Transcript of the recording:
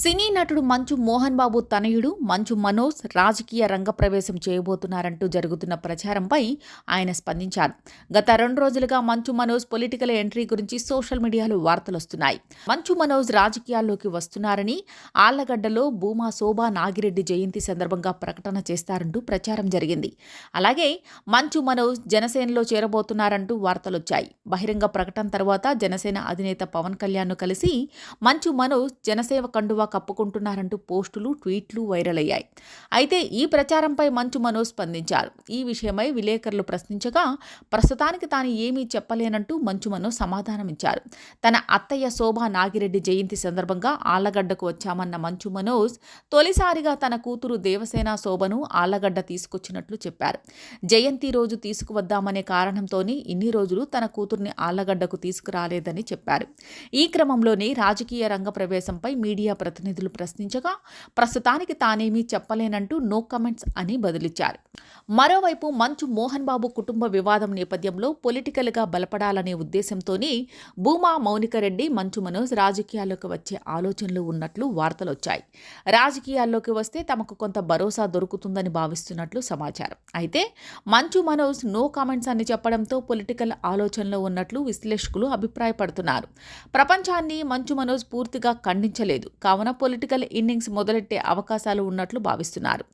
సినీ నటుడు మంచు మోహన్ బాబు తనయుడు మంచు మనోజ్ రాజకీయ రంగ ప్రవేశం చేయబోతున్నారంటూ జరుగుతున్న ప్రచారంపై ఆయన స్పందించారు. గత రెండు రోజులుగా మంచు మనోజ్ పొలిటికల్ ఎంట్రీ గురించి సోషల్ మీడియాలో వార్తలు వస్తున్నాయి మంచు మనోజ్ రాజకీయాల్లోకి వస్తున్నారని ఆళ్ళగడ్డలో భూమా శోభా నాగిరెడ్డి జయంతి సందర్భంగా ప్రకటన చేస్తారంటూ ప్రచారం జరిగింది. అలాగే మంచు మనోజ్ జనసేనలో చేరబోతున్నారంటూ వార్తలొచ్చాయి. బహిరంగ ప్రకటన తర్వాత జనసేన అధినేత పవన్ కళ్యాణ్ను కలిసి మంచు మనోజ్ జనసేవ కండువా కప్పుకుంటున్నారంటూ పోస్టులు ట్వీట్లు వైరల్ అయ్యాయి. అయితే ఈ ప్రచారంపై మంచు మనోజ్ స్పందించారు. ఈ విషయమై విలేకరులు ప్రశ్నించగా ప్రస్తుతానికి తాను ఏమీ చెప్పలేనంటూ మంచు మనోజ్ సమాధానమిచ్చారు. తన అత్తయ్య శోభా నాగిరెడ్డి జయంతి సందర్భంగా ఆళ్ళగడ్డకు వచ్చామన్న మంచు మనోజ్ తొలిసారిగా తన కూతురు దేవసేన శోభను ఆళ్ళగడ్డ తీసుకొచ్చినట్లు చెప్పారు. జయంతి రోజు తీసుకువద్దామనే కారణంతోనే ఇన్ని రోజులు తన కూతుర్ని ఆళ్ళగడ్డకు తీసుకురాలేదని చెప్పారు. ఈ క్రమంలోనే రాజకీయ రంగ ప్రవేశంపై మీడియా ప్రతినిధులు ప్రశ్నించగా ప్రస్తుతానికి తానేమీ చెప్పలేనంటూ నో కమెంట్స్ అని బదులిచ్చారు. మరోవైపు మంచు మోహన్ బాబు కుటుంబ వివాదం నేపథ్యంలో పొలిటికల్గా బలపడాలనే ఉద్దేశంతోనే భూమా మౌనికరెడ్డి మంచు మనోజ్ రాజకీయాల్లోకి వచ్చే ఆలోచనలు ఉన్నట్లు వార్తలొచ్చాయి. రాజకీయాల్లోకి వస్తే తమకు కొంత భరోసా దొరుకుతుందని భావిస్తున్నట్లు సమాచారం. అయితే మంచు మనోజ్ నో కామెంట్స్ అని చెప్పడంతో పొలిటికల్ ఆలోచనలో ఉన్నట్లు విశ్లేషకులు అభిప్రాయపడుతున్నారు. ప్రపంచాన్ని మంచు మనోజ్ పూర్తిగా ఖండించలేదు. కావున పొలిటికల్ ఇన్నింగ్స్ మొదలెట్టే అవకాశాలు ఉన్నట్లు భావిస్తున్నారు.